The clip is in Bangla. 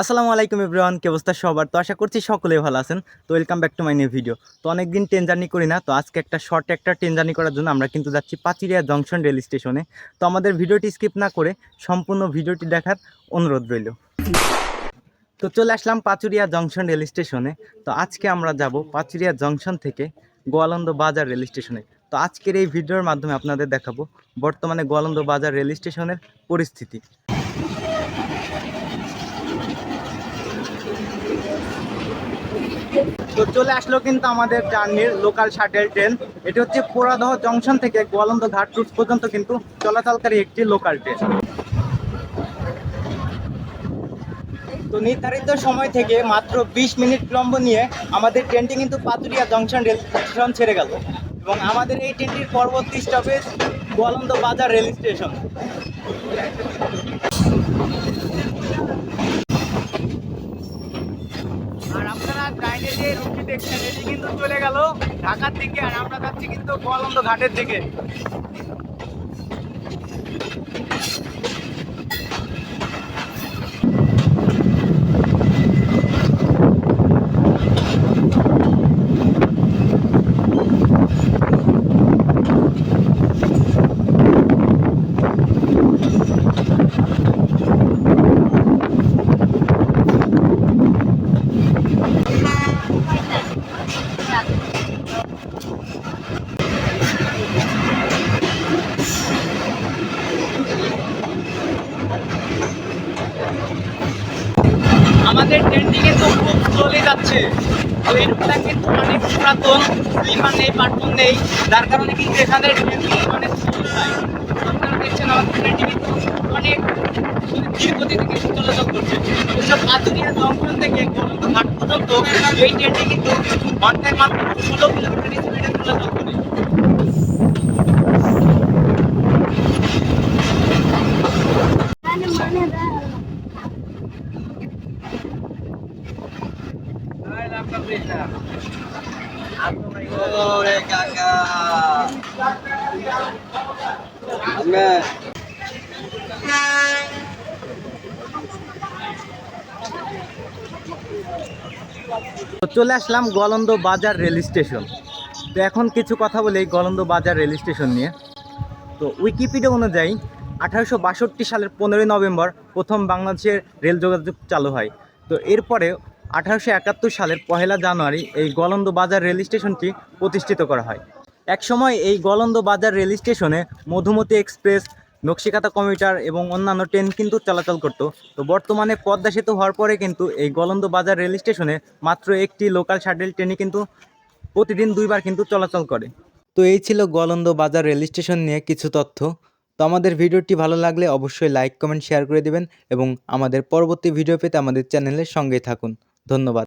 আসসালামু আলাইকুম এভরিওয়ান, কি অবস্থা সবার? তো আশা করছি সকলেই ভালো আছেন। তো welcome back to my new video তো অনেকদিন ট্রেন জার্নি করি না, তো আজকে একটা শর্ট একটা ট্রেন জার্নি করার জন্য আমরা কিন্তু যাচ্ছি পাচিরিয়া জংশন রেল স্টেশনে তো আমাদের ভিডিওটি স্কিপ না করে সম্পূর্ণ ভিডিওটি দেখার অনুরোধ রইল। তো চলে আসলাম পাচুরিয়া জংশন রেল স্টেশনে তো আজকে আমরা যাব পাচুরিয়া জংশন থেকে গোয়ালন্দ বাজার রেল স্টেশনে তো আজকের এই ভিডিওর মাধ্যমে আপনাদের দেখাবো বর্তমানে গোয়ালন্দ বাজার রেল স্টেশনের পরিস্থিতি। তো চলে আসলো কিন্তু আমাদের জার্নির লোকাল শাটেল ট্রেন এটি হচ্ছে পোড়াদহ জংশন থেকে গোয়ালন্দ ঘাট রুট পর্যন্ত কিন্তু চলাচলকারী একটি লোকাল ট্রেন তো নির্ধারিত সময় থেকে মাত্র বিশ মিনিট বিলম্ব নিয়ে আমাদের ট্রেনটি কিন্তু পাতুরিয়া জংশন রেল স্টেশন ছেড়ে গেল এবং আমাদের এই ট্রেনটির পরবর্তী স্টপেজ গোয়ালন্দ বাজার রেল স্টেশন আর আপনারা ট্রেনে যে রুটটি দেখছেন, এটি কিন্তু চলে গেল ঢাকার দিকে, আর আমরা যাচ্ছি কিন্তু গোয়ালন্দ ঘাটের দিকে। আমাদের ট্রেনটি তো খুব স্লোলি যাচ্ছে। তো কিন্তু অনেক পুরাতন স্লিপার নেই পার্টন নেই। যার কারণে কিন্তু এখানে ট্রেনটি অনেক যায়। আপনারা দেখছেন আমাদের কিন্তু অনেক ধীর গতিতে কিন্তু চলাচল করছে। এসব পাতুরিয়া জংশন থেকে গোলন্দ ঘাট পর্যন্ত এই ট্রেনটি কিন্তু ঘন্টায় মাত্র ষোলো কিলোমিটার স্পিডে চলাচল করে। চলে আসলাম গলন্দ বাজার রেল স্টেশন। তো এখন কিছু কথা বলি গলন্দ বাজার রেল স্টেশন নিয়ে। তো উইকিপিডিয়া অনুযায়ী আঠারোশো বাষট্টি সালের পনেরোই নভেম্বর প্রথম বাংলাদেশের রেল যোগাযোগ চালু হয়। তো এরপরে আঠারোশো একাত্তর সালের পহেলা জানুয়ারি এই গলন্দ বাজার রেল স্টেশনটি প্রতিষ্ঠিত করা হয়। একসময় এই গলন্দ বাজার রেল স্টেশনে মধুমতি এক্সপ্রেস নকশিকাতা কমিউটার এবং অন্যান্য ট্রেন কিন্তু চলাচল করতো। তো বর্তমানে পদ্মা সেতু হওয়ার পরে কিন্তু এই গলন্দ বাজার রেল স্টেশনে মাত্র একটি লোকাল শাটেল ট্রেনই কিন্তু প্রতিদিন দুইবার কিন্তু চলাচল করে। তো এই ছিল গলন্দ বাজার রেল স্টেশন নিয়ে কিছু তথ্য। তো আমাদের ভিডিওটি ভালো লাগলে অবশ্যই লাইক, কমেন্ট, শেয়ার করে দিবেন এবং আমাদের পরবর্তী ভিডিও পেতে আমাদের চ্যানেলের সঙ্গেই থাকুন। ধন্যবাদ